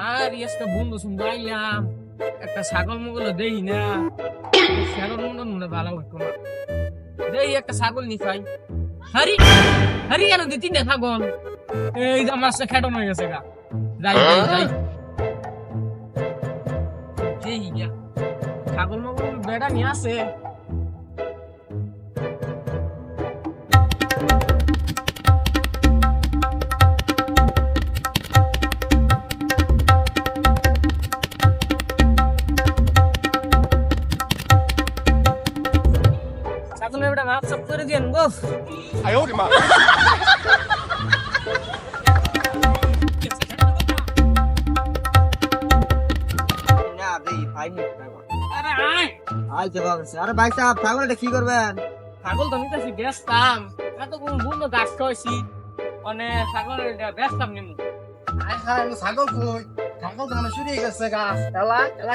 বাড়ি আজকে বন্ধু শুনব একটা ছাগল মুগল দেই না। ছাগল মুগল মনে ভালো হতো না। দেই একটা ছাগল নি খাই। হারি হারি কেন দি তিনটা ছাগল? এই যে আমার খেটো হয়ে গেছে গা। যাই যাই যাই। ছাগল মুগল বেড়া নিয়ে আসে এখন এটা মাপ সব করে দিয়েন গো আরে ভাই সাহেব ছাগলটা কি করবেন? ছাগল তো নিতেছি বেচতাম এত কোন বুনো গাছ খাওয়াইছি। মানে ছাগলটা বেচতাম নিমু। আরে স্যার ছাগল কই? ছাগল তো আমার শুরু গেছে গাছ। এলা এলা